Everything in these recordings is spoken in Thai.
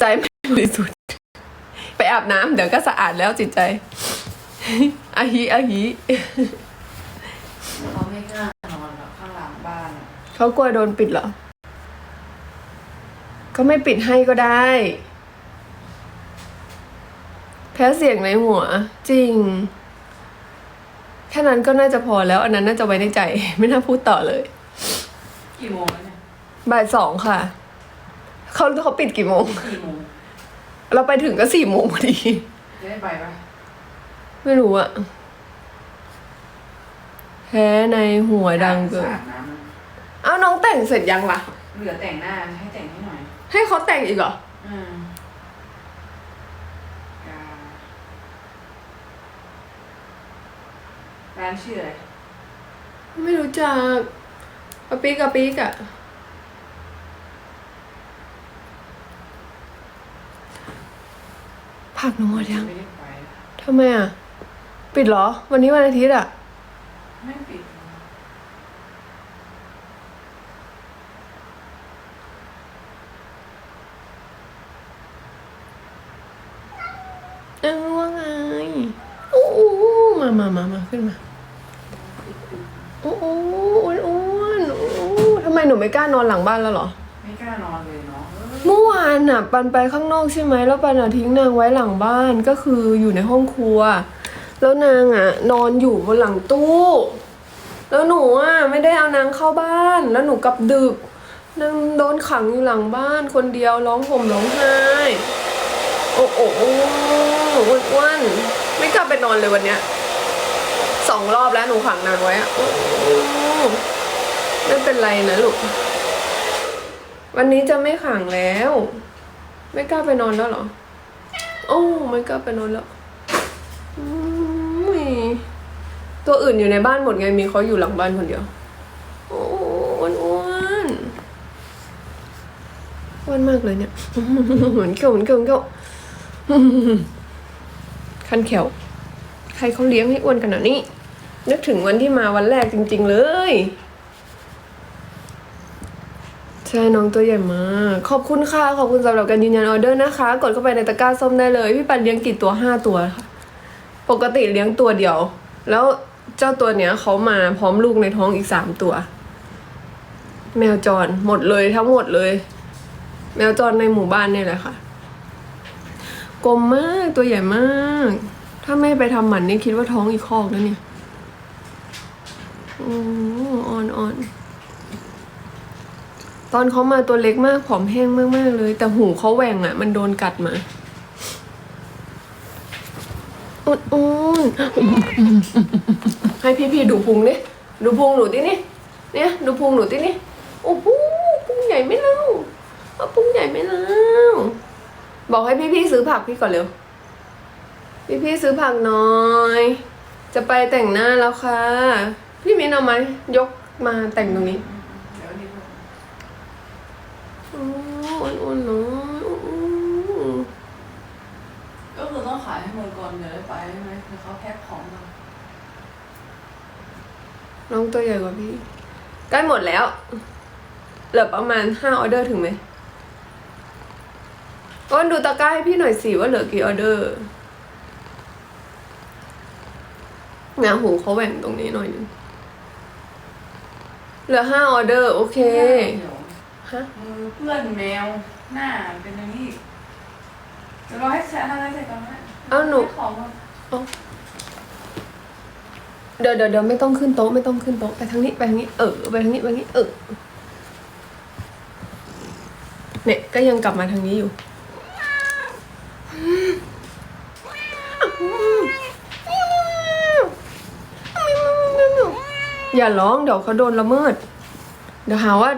ใจไม่บริสุทธิ์ไปอาบน้ำเดี๋ยวก็สะอาดแล้วจิตใจอาฮิอาฮิเขาไม่กล้านอนหรอกข้างหลังบ้านอะเขากลัวโดนปิดเหรอ ก็ไม่ปิดให้ก็ได้ แพ้เสียงในหัว จริง แค่นั้นก็น่าจะพอแล้ว อันนั้นน่าจะไว้ในใจ ไม่น่าพูดต่อเลย กี่โมงแล้วเนี่ย บ่ายสองค่ะ เขาเขาปิดกี่โมงกี่โมงเราไปถึงก็สี่โมงพอดี จะได้ไปปะไม่รู้อะแพ้ในหัวดังเกิน สาดน้ำนะเอ้าน้องแต่งเสร็จยังล่ะ เหลือแต่งหน้าให้แต่งให้หน่อย ให้เขาแต่งอีกเหรอ อืมการ้านชื่ออะไรไม่รู้จักกะปิกกะปิกอะ ผักหนูหมดยังไม่ได้ไปทำไมอะ ปิดเหรอ วันนี้วันอาทิตย์อะ ไม่ปิดเอ้าว่าไงโอ้โหมามามามาขึ้นมาโอ้หอ้วนอ้วนโอ้ทำไมหนูไม่กล้านอนหลังบ้านแล้วเหรอ ไม่กล้านอนเลย เมื่อวานน่ะปันไปข้างนอกใช่ไหมแล้วปันอะทิ้งนางไว้หลังบ้านก็คืออยู่ในห้องครัว แล้วนางอะ นอนอยู่บนหลังตู้ แล้วหนูอะไม่ได้เอานางเข้าบ้าน แล้วหนูกลับดึกนางโดนขังอยู่หลังบ้าน คนเดียวร้องห่มร้องไห้โอ้โหอ้วนๆไม่กลับไปนอนเลยวันเนี้ยสองรอบแล้วหนูขังนางไว้อะโอ้ไม่เป็นไรนะลูก วันนี้จะไม่ขังแล้ว ไม่กล้าไปนอนแล้วเหรอ โอ้ไม่กล้าไปนอนแล้วตัวอื่นอยู่ในบ้านหมดไงมีเขาอยู่หลังบ้านคนเดียว โอ้อ้วนอ้วนอ้วนมากเลยเนี่ยเหมือนเกี่ยวเหมือนเกี่ยวเหมือนเกี่ยวคันแขวใครเขาเลี้ยงให้อ้วนขนาดนี้ นึกถึงวันที่มาวันแรกจริง ๆ เลย ใช่น้องตัวใหญ่มาก ขอบคุณค่ะ ขอบคุณสำหรับการยืนยันออเดอร์นะคะ กดเข้าไปในตะกร้าส้มได้เลย พี่ปันเลี้ยงกี่ตัวห้าตัวค่ะปกติเลี้ยงตัวเดียว แล้วเจ้าตัวเนี้ยเขามาพร้อมลูกในท้องอีกสามตัว แมวจรหมดเลยทั้งหมดเลย แมวจรในหมู่บ้านเนี่ยแหละค่ะกลมมากตัวใหญ่มาก ถ้าไม่ไปทำหมันนี่คิดว่าท้องอีกคอกแล้วเนี่ยอืออ่อนอ่อน ตอนเขามาตัวเล็กมากผอมแห้งมากๆเลย แต่หูเขาแหว่งอะ่ะ มันโดนกัดมาอุดอุนให้พี่ๆดูพุงดิดูพุงหนูที่นี่เนี่ยดูพุงหนูที่นี่โอ้โหพุงใหญ่ไม่เล่าเอาพุงใหญ่ไม่เล่าบอกให้พี่ๆซื้อผักพี่ก่อนเร็วพี่ๆซื้อผักหน่อย จะไปแต่งหน้าแล้วค่ะ พี่มินเอาไหมยกมาแต่งตรงนี้ เดี๋ยวนี้ อ๋ออ่อนๆเนาะอู้ ก็คือต้องขายให้หมดก่อนเดี๋ยวได้ไปใช่ไหมคือเขาแพ็คของมา น้องตัวใหญ่กว่าพี่ ใกล้หมดแล้ว เหลือประมาณห้าออเดอร์ถึงไหมอ้นดูตะกร้าให้พี่หน่อยสิว่าเหลือกี่ออเดอร์งาหูเขาแหว่งตรงนี้หน่อยนึงเหลือห้าออเดอร์ โอเคเดี๋ยวฮะมือเพื่อนแมวหน้าเป็นอย่างนี้เดี๋ยวรอให้เสร็จทำอะไรเสร็จก่อนนะเอาหนูให้ของมา เดี๋ยวเดี๋ยวเดี๋ยวไม่ต้องขึ้นโต๊ะไม่ต้องขึ้นโต๊ะไปทางนี้ไปทางนี้เออไปทางนี้ไปทางนี้เออเนี่ยก็ยังกลับมาทางนี้อยู่อย่าร้องเดี๋ยวเขาโดนละเมิด เดี๋ยวหาว่า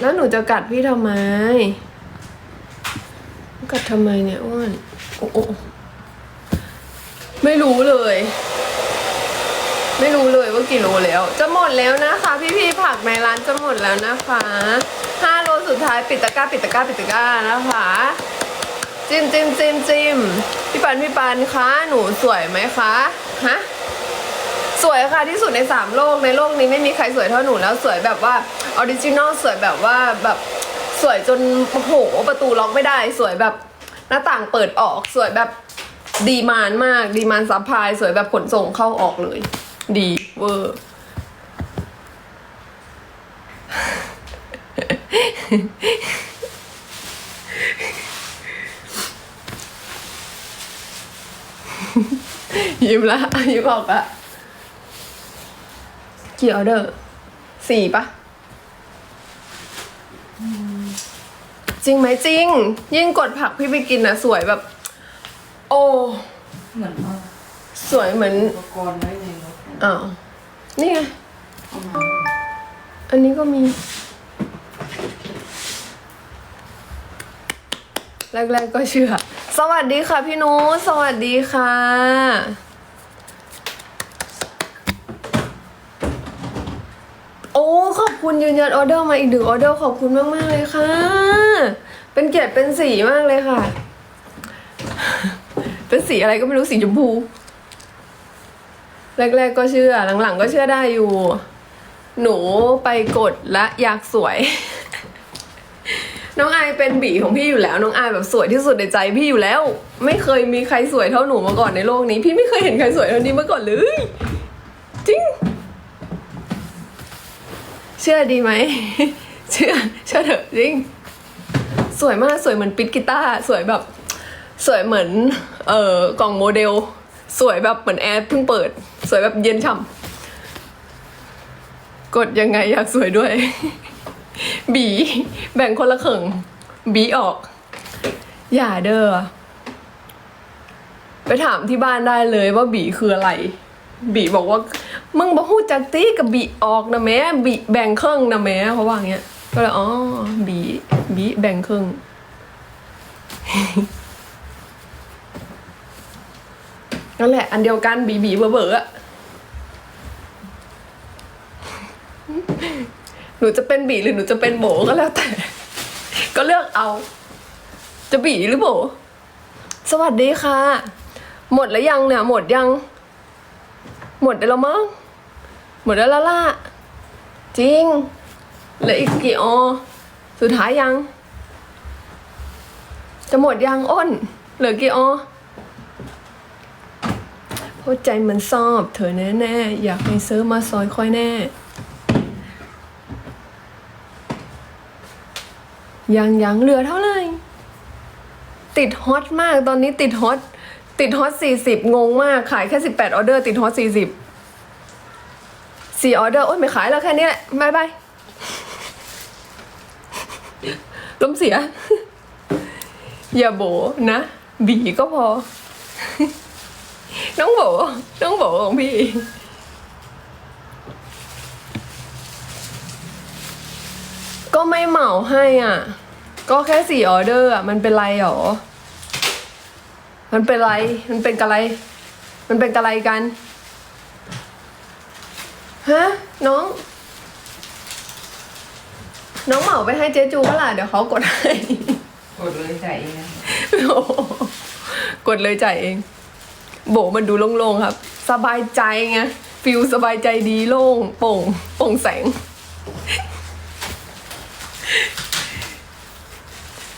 แล้วหนูจะกัดพี่ทำไม กัดทำไมเนี่ยอ้วนโอ้โอ้ ไม่รู้เลย ไม่รู้เลยว่ากี่โลแล้ว จะหมดแล้วนะคะ พี่ๆผักในร้านจะหมดแล้วนะคะห้าโลสุดท้ายปิดตะกร้าปิดตะกร้าปิดตะกร้านะคะจิ้มจิ้มจิ้มจิ้มพี่ปันพี่ปันคะหนูสวยไหมคะฮะสวยค่ะที่สุดในสามโลกในโลกนี้ไม่มีใครสวยเท่าหนูแล้วสวยแบบว่าออริจินอลสวยแบบว่าแบบสวยจนโอ้โหประตูล็อกไม่ได้ สวยแบบหน้าต่างเปิดออกสวยแบบ ดีมานมากดีมานซัพพลายสวยแบบขนส่งเข้าออกเลย ดีเวอร์ยิ้มละยิ้มออกละกี่ออเดอร์สี่ปะจริงไหมจริง ยิ่งกดผักพี่ไปกินอะสวยแบบ โอ้ เหมือนเอาสวยเหมือน อุปกรณ์ไว้ในรถอ้าว นี่ไง เอามาอันนี้ก็มี แรกๆก็เชื่อ สวัสดีค่ะพี่นุสวัสดีค่ะ โอ้ขอบคุณยืนยันออเดอร์มาอีกหนึ่งออเดอร์ขอบคุณมาก ๆ เลยค่ะ เป็นเกียรติเป็นสีมากเลยค่ะ เป็นสีอะไรก็ไม่รู้สีชมพู แรก ๆ ก็เชื่อ หลัง ๆ ก็เชื่อได้อยู่ หนูไปกดและอยากสวย น้องอายเป็นบีของพี่อยู่แล้ว น้องอายแบบสวยที่สุดในใจพี่อยู่แล้ว ไม่เคยมีใครสวยเท่าหนูมาก่อนในโลกนี้ พี่ไม่เคยเห็นใครสวยเท่านี้มาก่อนเลย จริง เชื่อดีไหม เชื่อ เชื่อเถอะจริง สวยมากสวยเหมือนปิดกีตาร์สวยแบบ สวยเหมือนเอ่อกล่องโมเดล สวยแบบเหมือนแอร์เพิ่งเปิด สวยแบบเย็นฉ่ำกดยังไงอยากสวยด้วย บีแบ่งคนละครึ่ง บีออก อย่าเด้อไปถามที่บ้านได้เลยว่าบีคืออะไร บีบอกว่า มึงบอกฮู้จักตีกับบีออกนะแม่บีแบ่งเครึ่องนะแม่เขาว่าอย่างเงี้ยก็เลยอ๋อบีบีแบ่งเครึ่อง นั่นแหละ อันเดียวกันบีบีเบอร์เบอร์อะหนูจะเป็นบีหรือหนูจะเป็นโบก็แล้วแต่ ก็เลือกเอา จะบีหรือโบสวัสดีค่ะ หมดแล้วยังเนี่ย หมดยัง หมดได้แล้วมั้งหมดแล้วละล่ะจริงเหลืออีกกี่ออสุดท้ายยัง จะหมดยังอ้นเหลือกี่ออ ราะใจมันชอบเธอแน่ๆ อยากให้ซื้อมาซอยค่อยแน่ ยังยังเหลือเท่าไหร่ ติดฮอตมากตอนนี้ติดฮอต ติดฮอตสี่สิบงงมาก ขายแค่สิบแปดออเดอร์ ติดฮอตสี่สิบสี่ออเดอร์ โอ้ยไม่ขายแล้วแค่นี้แหละบายบายล้มเสีย อย่าโบนะ บีก็พอ น้องโบน้องโบของพี่ ก็ไม่เหมาให้อะ ก็แค่สี่ออเดอร์อะ มันเป็นไรหรอ มันเป็นไร มันเป็นกะไร มันเป็นกะไรกัน ฮะ น้อง น้องเหมาไปให้เจ๊จูเปะล่ะ เดี๋ยวเขากดให้ กดเลยจ่ายเองนะโอ้โหกดเลยจ่ายเอง โบมันดูโล่งๆครับ สบายใจไงฟิลสบายใจดีโล่งโป่งโป่งแสง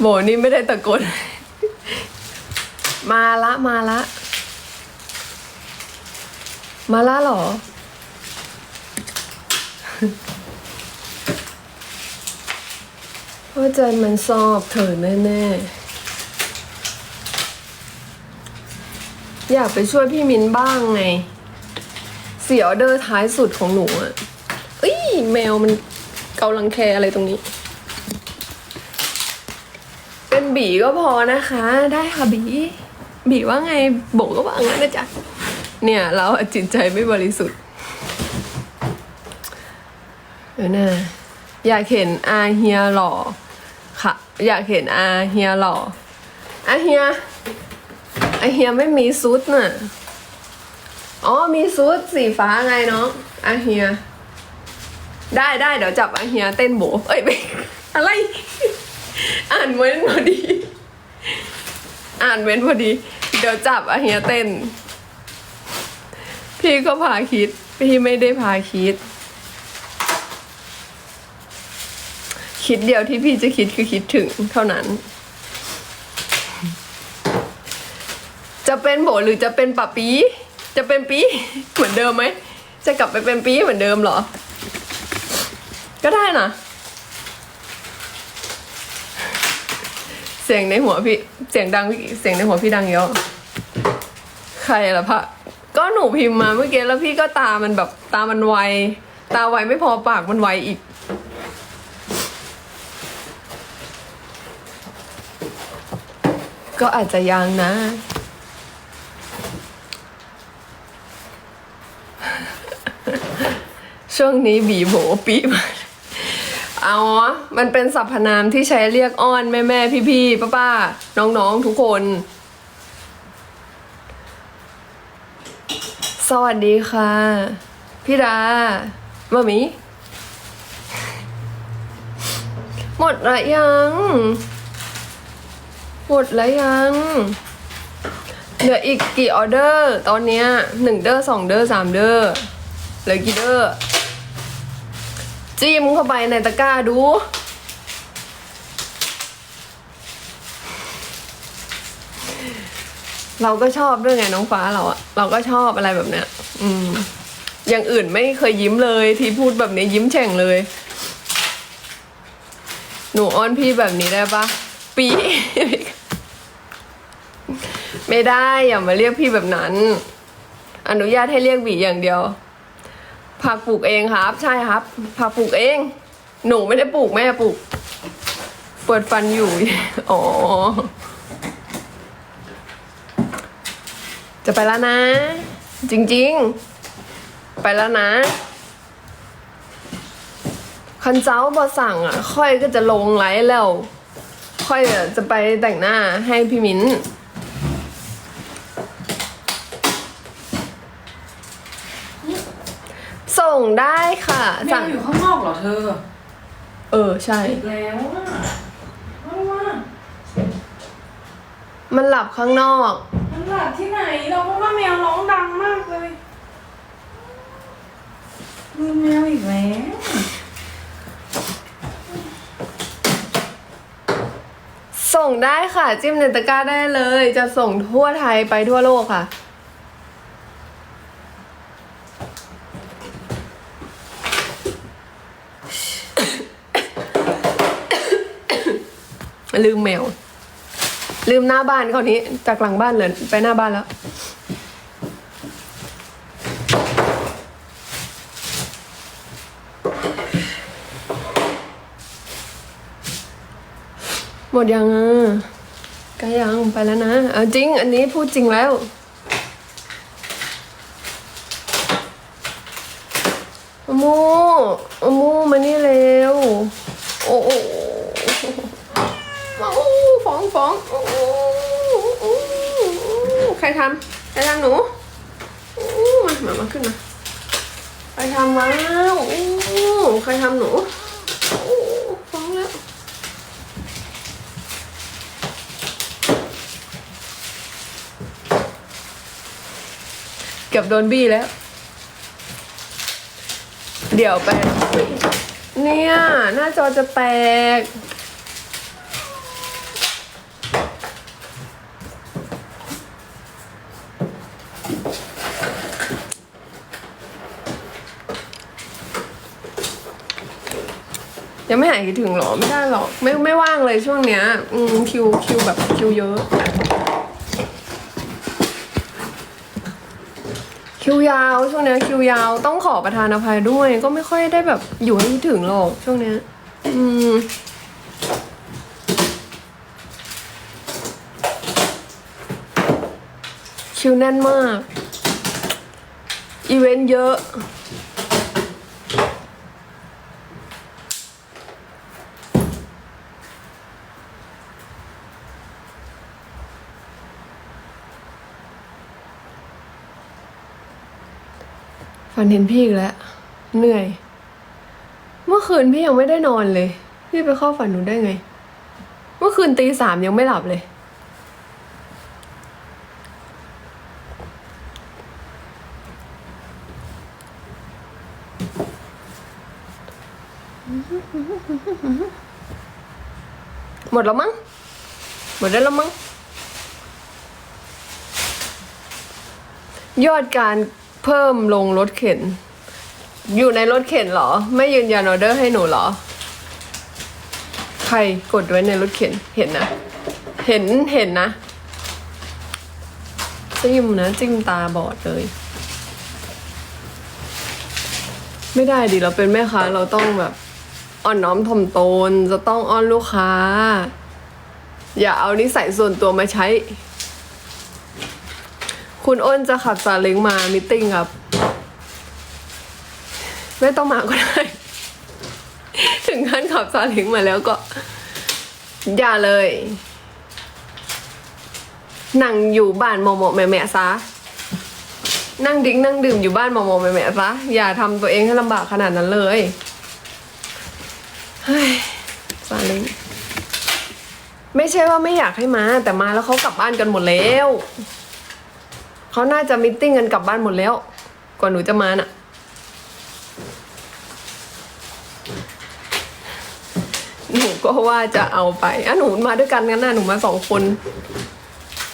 โบนี่ไม่ได้ตะโกนมาละมาละ มาละหรอเพราะใจมันชอบเธอแน่ๆ อยากไปช่วยพี่มินบ้างไง เสียออเดอร์ท้ายสุดของหนูอะ่ะเอ้ยแมวมันเกาลังแคอะไรตรงนี้ เป็นบีก็พอนะคะ ได้ค่ะบี บีว่าไงโบก็ว่างั้นนะจ๊ะ เนี่ยเราจิตใจไม่บริสุทธิ์เออน่ะอยากเห็นอาเฮียหล่อค่ะ อยากเห็นอาเฮียหล่ออาเฮีย ไอเฮียไม่มีซุดน่ะ อ๋อมีซุดสีฟ้าไงน้องอเฮีย ได้ได้เดี๋ยวจับไอเฮียเต้นโบเอ้ยไม่อะไร อ่านเว้นพอดี อ่านเว้นพอดี เดี๋ยวจับไอเฮียเต้น พี่ก็พาคิด พี่ไม่ได้พาคิด คิดเดียวที่พี่จะคิดคือคิดถึงเท่านั้น จะเป็นโบหรือจะเป็นปะปีจะเป็นปีเหมือนเดิมไหม จะกลับไปเป็นปีเหมือนเดิมเหรอ ก็ได้นะ เสียงในหัวพี่ เสียงดังพี่เสียงในหัวพี่ดังเยอะ ใครล่ะพะ ก็หนูพิมพ์มาเมื่อกี้แล้วพี่ก็ตามันแบบตามันไว ตาไวไม่พอปากมันไวอีกก็อาจจะยังนะ ช่วงนี้บีโบปีมากเอามันเป็นสรรพนามที่ใช้เรียกอ้อนแม่แม่พี่พี่ป้าป้าๆน้องๆทุกคน สวัสดีค่ะ พี่ดามามี หมดละยัง หมดแล้วยัง เหลืออีกกี่ออเดอร์ ตอนเนี้ยหนึ่งเดอร์สองเดอร์สามเดอร์เหลือกี่เดอร์ จิ้มเข้าไปในตะกร้าดู เราก็ชอบด้วยไงน้องฟ้าเราอะเราก็ชอบอะไรแบบเนี้ย อืม อย่างอื่นไม่เคยยิ้มเลย ที่พูดแบบนี้ยิ้มแฉ่งเลย หนูอ้อนพี่แบบนี้ได้ปะปีไม่ได้อย่ามาเรียกพี่แบบนั้น อนุญาตให้เรียกหวีอย่างเดียว ผักปลูกเองครับ ใช่ครับ ผักปลูกเอง หนูไม่ได้ปลูกแม่ปลูก เปิดฟันอยู่ อ๋อ จะไปแล้วนะ จริง ๆ ไปแล้วนะ คันเจ้าบอสั่งอะ ค่อยก็จะลงไลฟ์แล้ว ค่อยจะไปแต่งหน้าให้พี่มิ้น ส่งได้ค่ะแมสั่วงอยู่ข้างนอกเหรอเธอเออใช่ อีกแล้วอะว่าว่ามันหลับข้างนอก มันหลับที่ไหนเราเพราะว่าแมวร้องดังมากเลยลืมแมวอีกแล้วส่งได้ค่ะ จิ้มในตะกร้าได้เลย จะส่งทั่วไทยไปทั่วโลกค่ะ ลืมแมว ลืมหน้าบ้านเขานี้ จากหลังบ้านเลยไปหน้าบ้านแล้ว หมดยังอะก็ยังไปแล้วนะเอาจริง อันนี้พูดจริงแล้วอมูอมูมานี่เร็ว โอ้โอ้ ฟ้องฟ้องโอ้โอ้โอ้ใครทำใครทำหนูโอ้มามามาขึ้นมาใครทำวะโอ้ใครทำหนูโอ้ฟ้องแล้วเกือบโดนบี้แล้ว เดี๋ยวไปเนี่ย หน้าจอจะแตก ยังไม่หายคิดถึงหรอไม่ได้หรอกไม่ไม่ว่างเลยช่วงเนี้ยอืมคิวคิวแบบคิวเยอะ คิวยาวช่วงเนี้ยคิวยาวต้องขอประทานอภัยด้วย ก็ไม่ค่อยได้แบบอยู่ให้คิดถึงหรอกช่วงเนี้ยอืมคิวแน่นมาก อีเวนต์เยอะ ฝันเห็นพี่อีกแล้ว เหนื่อย เมื่อคืนพี่ยังไม่ได้นอนเลย พี่ไปเข้าฝันหนูได้ไง เมื่อคืนตีสามยังไม่หลับเลย หมดแล้วมั้ง หมดได้แล้วมั้ง ยอดการ เพิ่มลงรถเข็น อยู่ในรถเข็นเหรอ ไม่ยืนยันออเดอร์ให้หนูเหรอ ใครกดไว้ในรถเข็นเห็นนะ เห็นเห็นนะจิ้มนะจิ้มตาบอดเลย ไม่ได้ดิเราเป็นแม่ค้าเราต้องแบบอ่อนน้อมถ่อมตนจะต้องอ้อนลูกค้า อย่าเอานิสัยส่วนตัวมาใช้ คุณอ้นจะขับซาเล้งมามิทติ้งครับ ไม่ต้องมาก็ได้ ถึงขั้นขับซาเล้งมาแล้วก็ อย่าเลย นั่งอยู่บ้านโมโมแม่แม่ซะนั่งดิ้งนั่งดื่มอยู่บ้านโมโมแม่แม่ซะอย่าทำตัวเองให้ลำบากขนาดนั้นเลยเฮ้ยซาเล้งไม่ใช่ว่าไม่อยากให้มา แต่มาแล้วเขากลับบ้านกันหมดแล้ว เขาน่าจะมิทติ้งกันกลับบ้านหมดแล้ว กว่าหนูจะมาน่ะ หนูก็ว่าจะเอาไปอะหนูมาด้วยกันงั้นน่ะหนูมาสองคน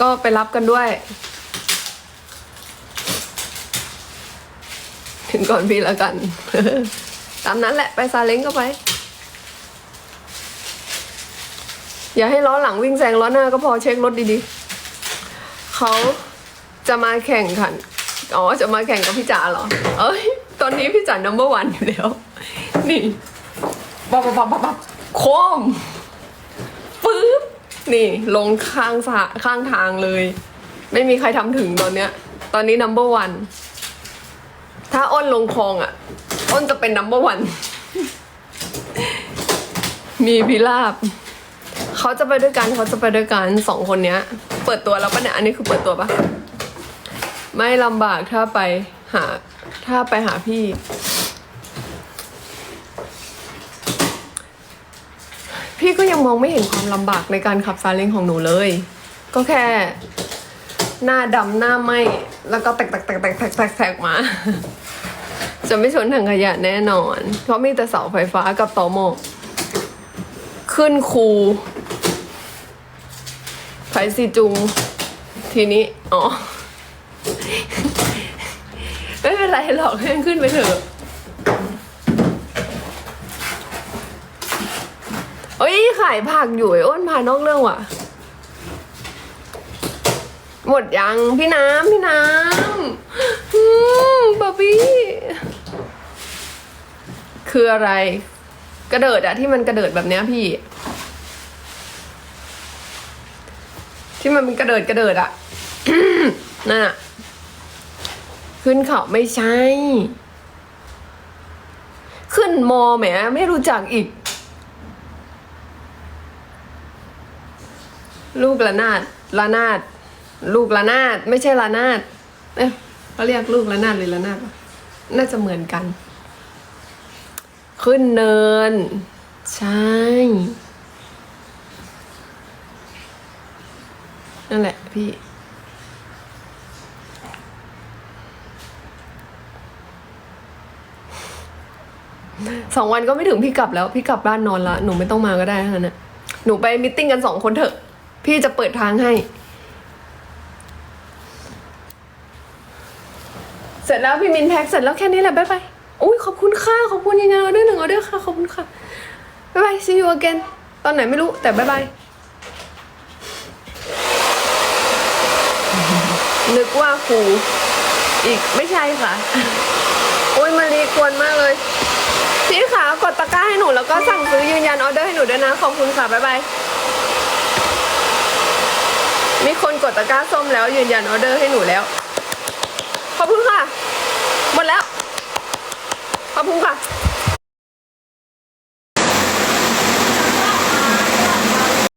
ก็ไปรับกันด้วย ถึงก่อนพี่ล้วกัน ตามนั้นแหละไปซาเล้งก็ไป อย่าให้ล้อหลังวิ่งแซงล้อหน้าก็พอเช็ครถดีๆเขา จะมาแข่งขัน อ๋อ จะมาแข่งกับพี่จ๋าเหรอ เอ้ย ตอนนี้พี่จ๋า number one อยู่แล้ว นี่ปับปับปับปับปับโคมปึ๊บ นี่ ลงข้างสะข้างทางเลย ไม่มีใครทำถึงตอนเนี้ย ตอนนี้ number one ถ้าอ้นลงคลองอะ อ้นจะเป็น number one มีพิราบ เขาจะไปด้วยกันเขาจะไปด้วยกันสองคนเนี้ย เปิดตัวแล้วปะเนี่ย อันนี้คือเปิดตัวปะ ไม่ลำบากถ้าไปหา ถ้าไปหาพี่ พี่ก็ยังมองไม่เห็นความลำบากในการขับซาเล้งของหนูเลย ก็แค่ หน้าดำหน้าไหมแล้วก็แตกแตกแตกแตกแตกแตกแตกมา จะไม่ชนถังขยะแน่นอน เพราะมีแต่เสาไฟฟ้ากับตอหมอขึ้นคูไฟสีจุง ทีนี้ อ๋อ ไม่เป็นไรหรอกให้มันขึ้นไปเถอะเอ้ยขายผักอยู่ไอ้อ้นพานอกเรื่องว่ะ หมดยังพี่น้ำพี่น้ำอืมบอบบี้ คืออะไร กระเดิดอะที่มันกระเดิดแบบเนี้ยพี่ ที่มันเป็นกระเดิดกระเดิดอะนั่นอะ ขึ้นเขาไม่ใช่ ขึ้นมอแหมไม่รู้จักอีก ลูกละนาดละนาด ลูกละนาด ไม่ใช่ละนาด เอ๊ะเขาเรียกลูกละนาดหรือละนาดวะน่าจะเหมือนกัน ขึ้นเนิน ใช่ นั่นแหละพี่ สองวันก็ไม่ถึงพี่กลับแล้ว พี่กลับบ้านนอนละหนูไม่ต้องมาก็ได้ทั้งนั้นนะหนูไปมิทติ้งกันสองคนเถอะ พี่จะเปิดทางให้ เสร็จแล้วพี่มินแพ็คเสร็จแล้วแค่นี้แหละบ๊ายบายอุ้ยขอบคุณค่ะ ขอบคุณยังไงออเดอร์หนึ่งออเดอร์ค่ะ ขอบคุณค่ะบ๊ายบาย see you again ตอนไหนไม่รู้แต่บ๊ายบายนึกว่าครูอีกไม่ใช่ค่ะ ตะกร้าให้หนูแล้วก็สั่งซื้อยืนยันออเดอร์ให้หนูด้วยนะขอบคุณค่ะบ๊ายบายมีคนกดตะกร้าส้มแล้วยืนยันออเดอร์ให้หนูแล้ว ขอบคุณค่ะ หมดแล้ว ขอบคุณค่ะ